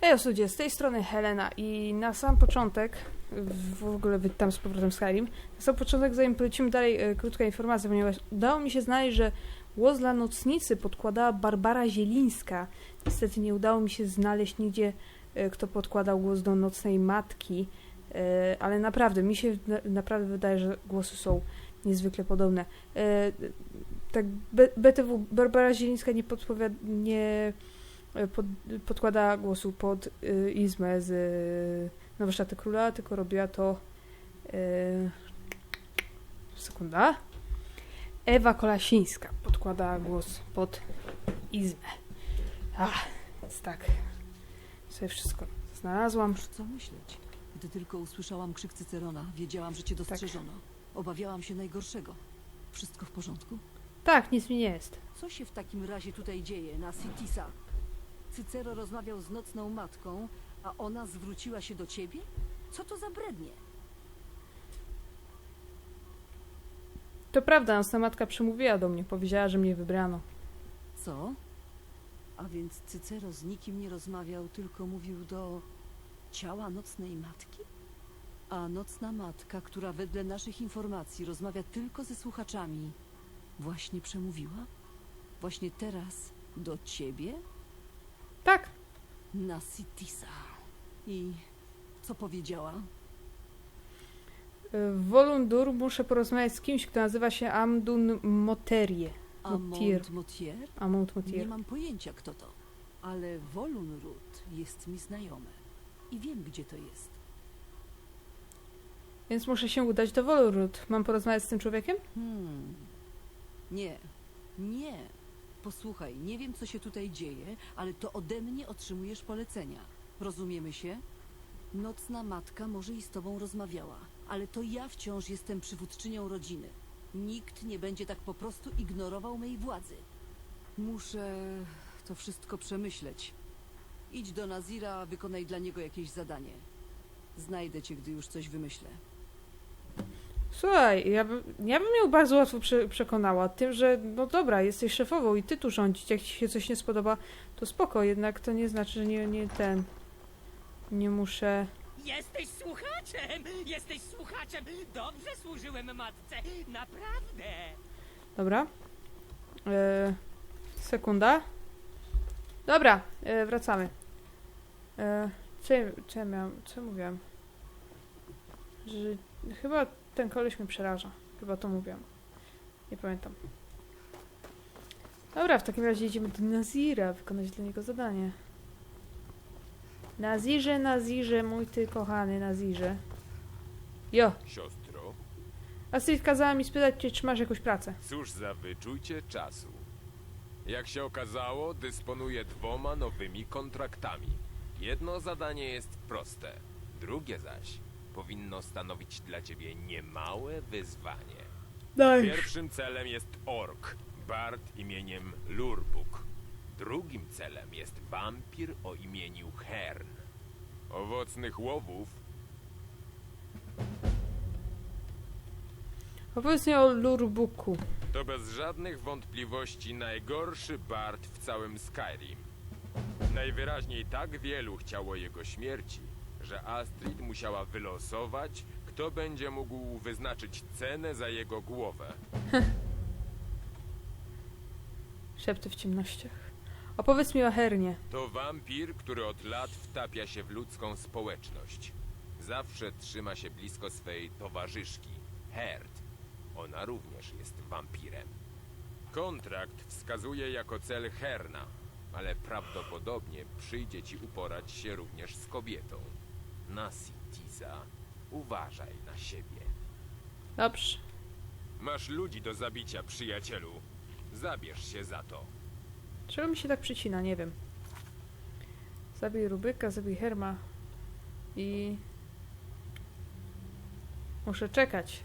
Hej ludzie, z tej strony Helena i na sam początek, w ogóle witam z powrotem Skyrim, na sam początek zanim polecimy dalej, e, krótka informacja, ponieważ udało mi się znaleźć, że głos dla nocnicy podkładała Barbara Zielińska. Niestety nie udało mi się znaleźć nigdzie, e, kto podkładał głos do nocnej matki, e, ale naprawdę, mi się na, naprawdę wydaje, że głosy są niezwykle podobne. E, tak, BTW, Barbara Zielińska nie podpowiada, nie pod, podkłada głosu pod y, Izmę z y, Nowe Szaty Króla, tylko robiła to y, sekunda Ewa Kolasińska podkłada głos pod Izmę. Ach, więc tak sobie wszystko znalazłam. Co myśleć. Gdy tylko usłyszałam krzyk Cycerona, wiedziałam, że cię dostrzeżono. Obawiałam się najgorszego. Wszystko w porządku? Tak, nic mi nie jest. Co się w takim razie tutaj dzieje na Sitisa? Cycero rozmawiał z nocną matką, a ona zwróciła się do ciebie? Co to za brednie? To prawda, nocna matka przemówiła do mnie, powiedziała, że mnie wybrano. Co? A więc Cycero z nikim nie rozmawiał, tylko mówił do ciała nocnej matki? A nocna matka, która wedle naszych informacji rozmawia tylko ze słuchaczami, właśnie przemówiła? Właśnie teraz do ciebie? Tak, Na Sitisa. I co powiedziała? y, w Wolundur muszę porozmawiać z kimś, kto nazywa się Amdun Moterie. Motier. Amont Motier? Amund Nie Motier. mam pojęcia, kto to. Ale Wolunrud jest mi znajome. I wiem, gdzie to jest. Więc muszę się udać do Wolurud. Mam porozmawiać z tym człowiekiem? Hmm. Nie. Nie. Posłuchaj, nie wiem, co się tutaj dzieje, ale to ode mnie otrzymujesz polecenia. Rozumiemy się? Nocna matka może i z tobą rozmawiała, ale to ja wciąż jestem przywódczynią rodziny. Nikt nie będzie tak po prostu ignorował mej władzy. Muszę to wszystko przemyśleć. Idź do Nazira, wykonaj dla niego jakieś zadanie. Znajdę cię, gdy już coś wymyślę. Słuchaj, ja, by, ja bym ją bardzo łatwo prze, przekonała tym, że no dobra, jesteś szefową i ty tu rządzić. Jak ci się coś nie spodoba, to spoko, jednak to nie znaczy, że nie, nie ten. Nie muszę. Jesteś słuchaczem! Jesteś słuchaczem! Dobrze służyłem matce! Naprawdę! Dobra. E, sekunda. Dobra, e, wracamy. E, co, ja- co ja miałam, co mówiłam? Że chyba ten koleś mnie przeraża. Chyba to mówiłam. Nie pamiętam. Dobra, w takim razie idziemy do Nazira, wykonać dla niego zadanie. Nazirze, Nazirze, mój ty kochany Nazirze. Jo, Siostro, Astrid kazała mi spytać cię, czy masz jakąś pracę. cóż za wyczucie czasu. Jak się okazało, dysponuję dwoma nowymi kontraktami. Jedno zadanie jest proste, drugie zaś powinno stanowić dla ciebie niemałe wyzwanie. Daj. Pierwszym celem jest ork, bard imieniem Lurbuk. Drugim celem jest wampir o imieniu Hern. Owocnych łowów Opowiedz mi o Lurbuku. To bez żadnych wątpliwości najgorszy bard w całym Skyrim. Najwyraźniej tak wielu chciało jego śmierci, że Astrid musiała wylosować, kto będzie mógł wyznaczyć cenę za jego głowę. Szepty w ciemnościach. Opowiedz mi o Hernie. To wampir, który od lat wtapia się w ludzką społeczność. Zawsze trzyma się blisko swej towarzyszki, Herd. Ona również jest wampirem. Kontrakt wskazuje jako cel Herna, ale prawdopodobnie przyjdzie ci uporać się również z kobietą. Nasi Tiza, uważaj na siebie. Dobrze. Masz ludzi do zabicia, przyjacielu. Zabierz się za to. Czego mi się tak przycina? Nie wiem. Zabij Rubyka, zabij Herma. I... Muszę czekać.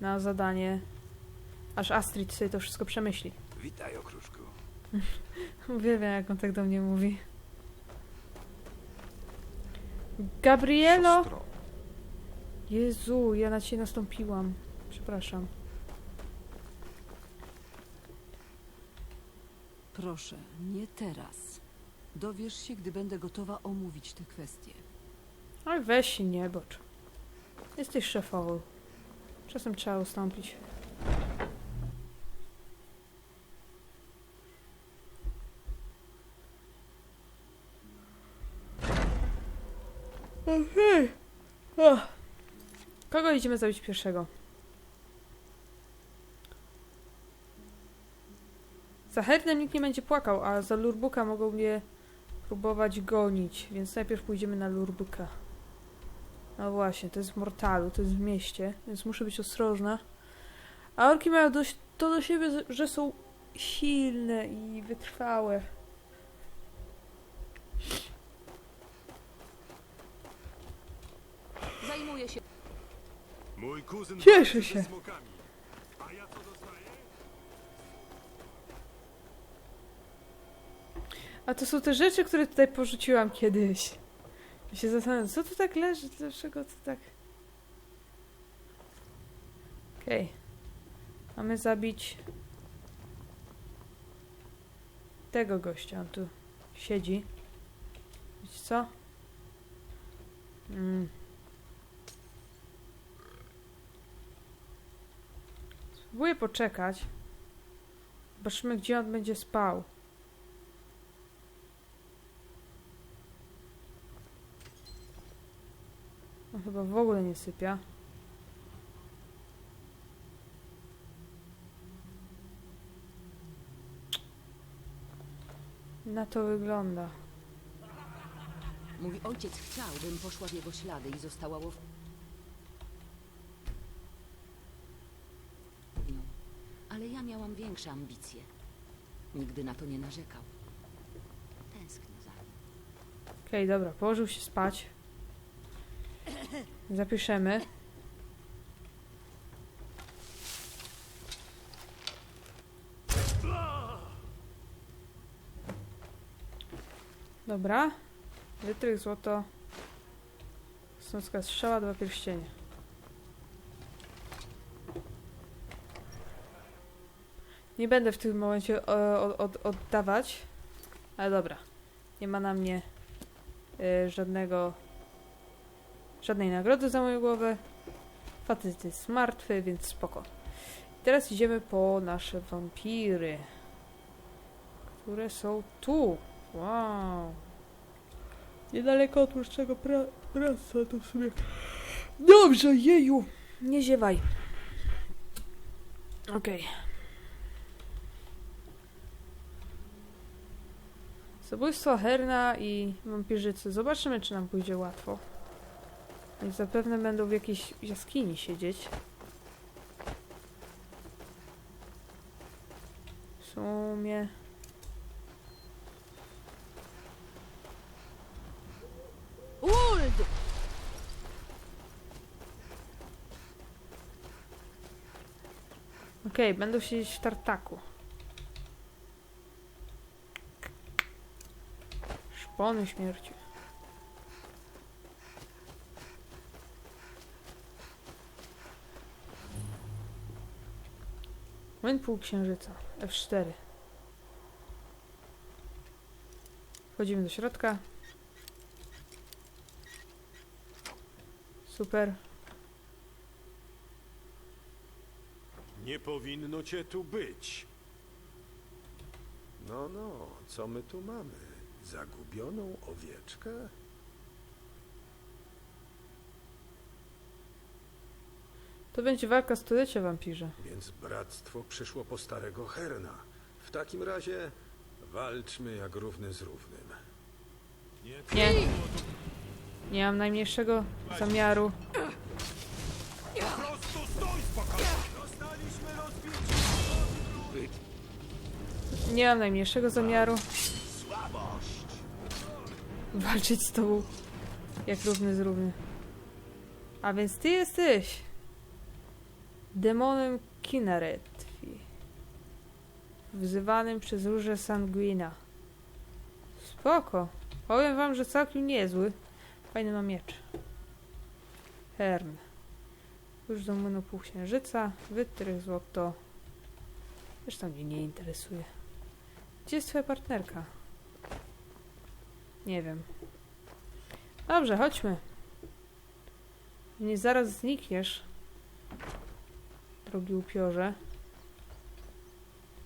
Na zadanie. Aż Astrid sobie to wszystko przemyśli. Witaj, okruszku. Uwielbiam, jak on tak do mnie mówi. Gabrielo! Siostro, Jezu, ja na ciebie nastąpiłam. Przepraszam. Proszę, nie teraz. Dowiesz się, gdy będę gotowa omówić te kwestie. Ale weź się nie bocz. Jesteś szefową. Czasem trzeba ustąpić. Idziemy zabić pierwszego? Za Hernem nikt nie będzie płakał, a za Lurbuka mogą mnie próbować gonić, więc najpierw pójdziemy na Lurbuka. No właśnie, to jest w Mortalu, to jest w mieście, więc muszę być ostrożna. A orki mają dość to do siebie, że są silne i wytrwałe. Zajmuję się. Mój kuzyn Cieszę się. A ja co dostaję? A to są te rzeczy, które tutaj porzuciłam kiedyś. I się zastanawiam, co tu tak leży, dlaczego to tak... Okej. Mamy zabić... Tego gościa, on tu siedzi. Wiecie co? Mm. Spróbuję poczekać. Zobaczymy, gdzie on będzie spał. On chyba w ogóle nie sypia. Na to wygląda. Mój ojciec chciał, bym poszła w jego ślady i została łow... Ale ja miałam większe ambicje. Nigdy na to nie narzekał. Tęsknię za nim. Okej, dobra, położył się spać. Zapiszemy. Dobra. Wytrych złoto. Snucka strzała, dwa pierścienie. Nie będę w tym momencie e, od, od, oddawać. Ale dobra. Nie ma na mnie y, żadnego żadnej nagrody za moją głowę. Facet jest martwy, więc spoko. Teraz idziemy po nasze wampiry, które są tu. Wow. Niedaleko od tłuszczego pra praca to w sumie. Dobrze, jeju. Nie ziewaj. Okej. Zabójstwo Herna i wampirzycy. Zobaczymy, czy nam pójdzie łatwo. I zapewne będą w jakiejś jaskini siedzieć. W sumie... Uld! Okej, będą siedzieć w tartaku. Szpony śmierci. Młyn półksiężyca. F4. Wchodzimy do środka. Super. Nie powinno cię tu być. No, no, co my tu mamy? Zagubioną owieczkę? To będzie walka stulecia wampirze. Więc bractwo przyszło po starego Herna. W takim razie walczmy jak równy z równym. Nie. Nie mam najmniejszego zamiaru. Nie mam najmniejszego zamiaru. Walczyć z tobą jak równy z równy. A więc ty jesteś demonem Kinaretwi. Wzywanym przez róże Sanguina. Spoko. Powiem wam, że całkiem niezły. Fajny ma miecz. Hern. Już do młynu półksiężyca. Wytrych złoto. Zresztą mnie nie interesuje. Gdzie jest twoja partnerka? Nie wiem. Dobrze, chodźmy. Nie zaraz znikniesz. Drogi upiorze.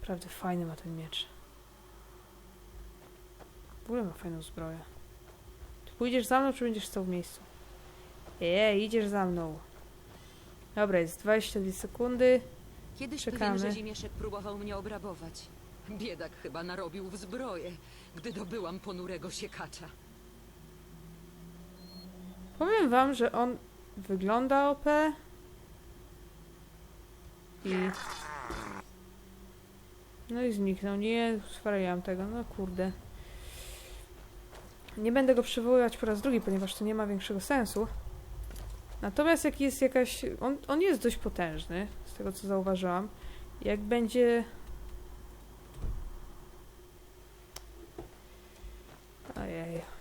Naprawdę fajny ma ten miecz. W ogóle ma fajną zbroję. Ty pójdziesz za mną, czy będziesz stał w miejscu? Ej, idziesz za mną. Dobra, jest 22 sekundy. Kiedyś Czekamy. pewien rzezimieszek próbował mnie obrabować. Biedak chyba narobił w zbroję, gdy dobyłam ponurego siekacza. Powiem wam, że on wygląda OP. I... No i zniknął. Nie swariłam tego. No kurde. Nie będę go przywoływać po raz drugi, ponieważ to nie ma większego sensu. Natomiast jak jest jakaś... On, on jest dość potężny, z tego co zauważyłam. Jak będzie...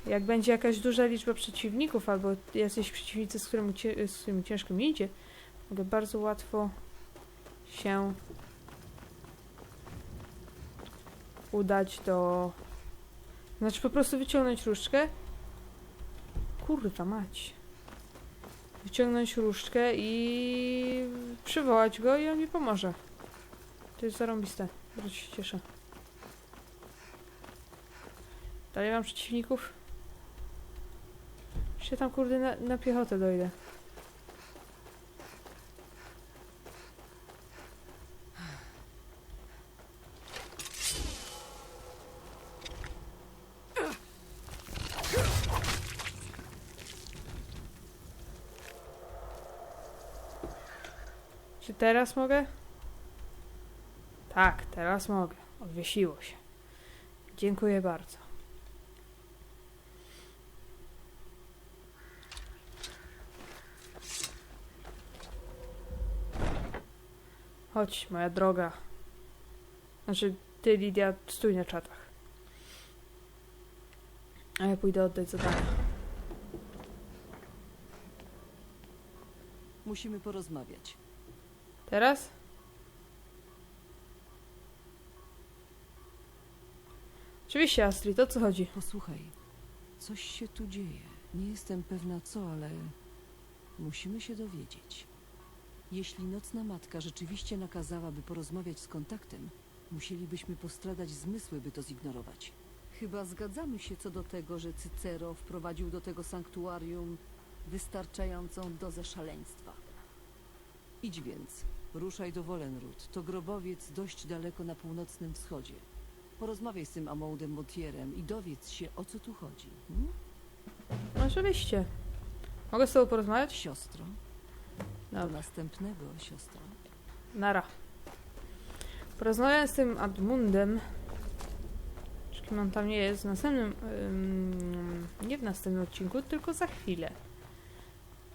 Jak będzie jakaś duża liczba przeciwników, albo jacyś przeciwnicy, z którymi, cie- z którymi ciężko mi idzie, mogę bardzo łatwo się udać do... Znaczy po prostu wyciągnąć różdżkę. Kurwa mać. Wyciągnąć różdżkę i przywołać go i on mi pomoże. To jest zarąbiste. Bardzo się cieszę. Dalej mam przeciwników. Się tam kurde na, na piechotę dojdę. Czy teraz mogę? Tak, teraz mogę. Odwiesiło się. Dziękuję bardzo. Chodź, moja droga. Znaczy, ty, Lidia, stój na czatach. A ja pójdę oddać zadanie. Musimy porozmawiać. Teraz? Oczywiście, Astrid, o co chodzi? Posłuchaj, coś się tu dzieje. Nie jestem pewna co, ale musimy się dowiedzieć. Jeśli nocna matka rzeczywiście nakazałaby porozmawiać z kontaktem, musielibyśmy postradać zmysły, by to zignorować. Chyba zgadzamy się co do tego, że Cycero wprowadził do tego sanktuarium wystarczającą dozę szaleństwa. Idź więc, ruszaj do Wolenrud. To grobowiec dość daleko na północnym wschodzie. Porozmawiaj z tym Amoudem Montierem i dowiedz się, o co tu chodzi. Hmm? Oczywiście. Mogę z tobą porozmawiać? Siostro, do następnego, siostro. Nara. Porozmawiam z tym Admundem. Kim on tam nie jest? W następnym. ym, nie w następnym odcinku, tylko za chwilę.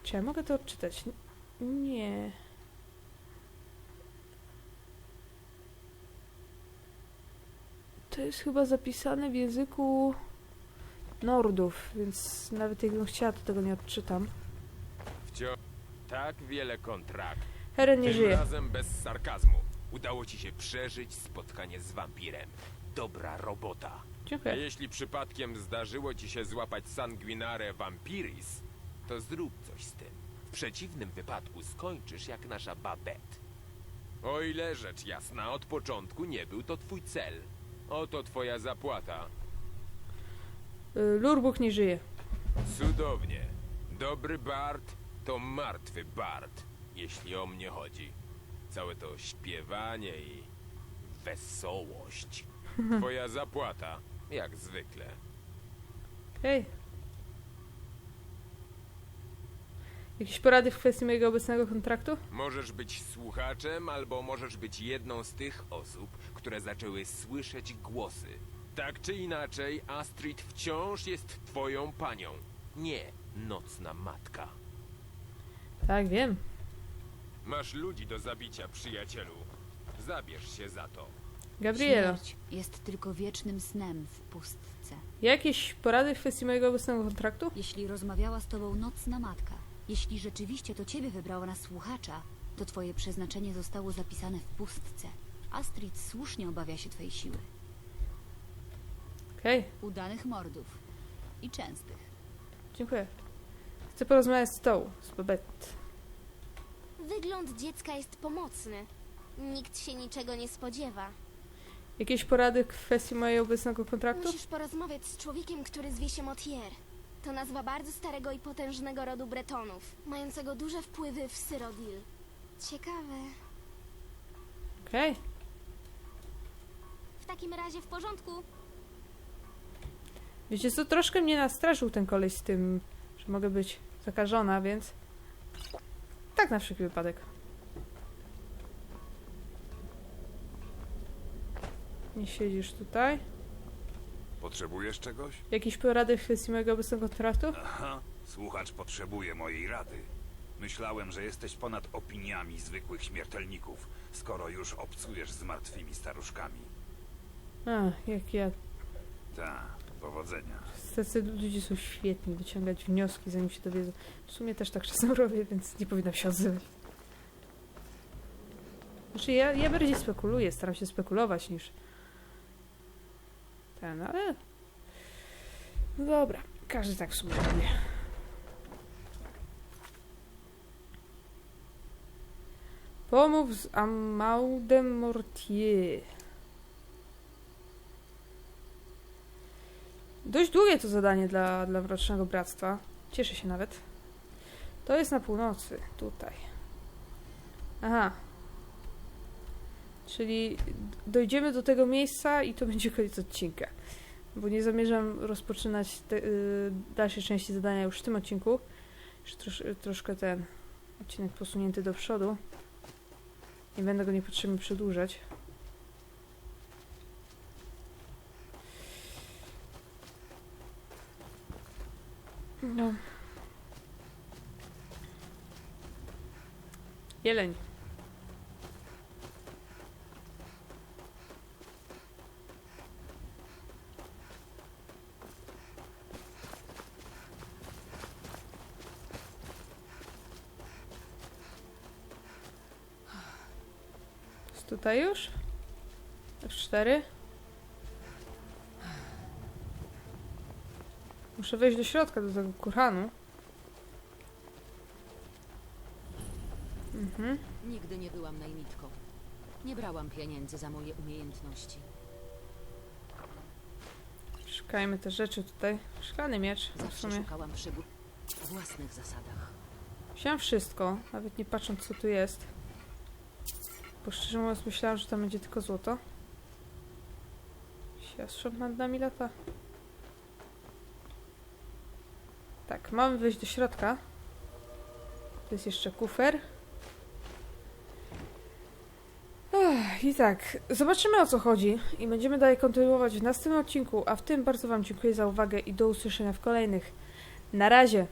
Czy ja mogę to odczytać? Nie. To jest chyba zapisane w języku Nordów, więc nawet jakbym chciała, to tego nie odczytam. Wciąż tak wiele kontrakt. Heren nie Tym żyje. razem bez sarkazmu. Udało ci się przeżyć spotkanie z wampirem. Dobra robota. A Dziękuję. jeśli przypadkiem zdarzyło ci się złapać sanguinare vampiris, to zrób coś z tym. W przeciwnym wypadku skończysz jak nasza Babette. O ile rzecz jasna, od początku nie był to twój cel. Oto twoja zapłata. Y, Lurbuk nie żyje. Cudownie. Dobry Bart to martwy Bart, jeśli o mnie chodzi. Całe to śpiewanie i wesołość. Twoja zapłata, jak zwykle. Hej. Jakieś porady w kwestii mojego obecnego kontraktu? Możesz być słuchaczem, albo możesz być jedną z tych osób, które zaczęły słyszeć głosy. Tak czy inaczej, Astrid wciąż jest twoją panią. Nie nocna matka. Tak, wiem. Masz ludzi do zabicia, przyjacielu. Zabierz się za to. Gabrielo, Śmierć jest tylko wiecznym snem w pustce. jakieś porady w kwestii mojego obecnego kontraktu? Jeśli rozmawiała z tobą nocna matka, jeśli rzeczywiście to ciebie wybrała na słuchacza, to twoje przeznaczenie zostało zapisane w pustce. Astrid słusznie obawia się twojej siły. Okej, Udanych mordów. I częstych. dziękuję. Chcę porozmawiać z tą, z Babette. Wygląd dziecka jest pomocny. Nikt się niczego nie spodziewa. Jakieś porady w kwestii mojego obecnego kontraktu? Musisz porozmawiać z człowiekiem, który zwie się Motier. To nazwa bardzo starego i potężnego rodu Bretonów, mającego duże wpływy w Syrodil. Ciekawe. Okej. W takim razie w porządku. Wiecie co, troszkę mnie nastraszył ten koleś z tym, że mogę być zakażona, więc... Tak na wszelki wypadek. Nie siedzisz tutaj. Potrzebujesz czegoś? Jakieś porady w kwestii mojego obecnego kontraktu? Aha, słuchacz potrzebuje mojej rady. Myślałem, że jesteś ponad opiniami zwykłych śmiertelników, skoro już obcujesz z martwymi staruszkami. A, jak ja. Ta, powodzenia. Tacy ludzie są świetni, wyciągać wnioski zanim się dowiedzą. W sumie też tak czasem robię, więc nie powinnam się odzywać. Znaczy ja, ja bardziej spekuluję, staram się spekulować niż ten, ale... No dobra, każdy tak w sumie robi. Pomów z Amaudem Mortier. Dość długie to zadanie dla, dla Mrocznego Bractwa. Cieszę się nawet. To jest na północy, tutaj. Aha. Czyli dojdziemy do tego miejsca i to będzie koniec odcinka. Bo nie zamierzam rozpoczynać te, y, dalszej części zadania już w tym odcinku. Już trosz, troszkę ten odcinek posunięty do przodu. Nie będę go niepotrzebnie przedłużać. No. Jeleń. Tutaj już? F4. Muszę wejść do środka, do tego kurhanu. Mhm. Nigdy nie byłam najmitką. Nie brałam pieniędzy za moje umiejętności. Szukajmy te rzeczy tutaj. Szklany miecz w Zawsze sumie. szukałam przygód w własnych zasadach. Wziąłem wszystko, nawet nie patrząc co tu jest. Bo szczerze mówiąc myślałam, że tam będzie tylko złoto. Siastrząb nad nami lata. Tak, mamy wejść do środka. To jest jeszcze kufer. I tak, zobaczymy o co chodzi i będziemy dalej kontynuować w następnym odcinku, a w tym bardzo Wam dziękuję za uwagę i do usłyszenia w kolejnych. Na razie!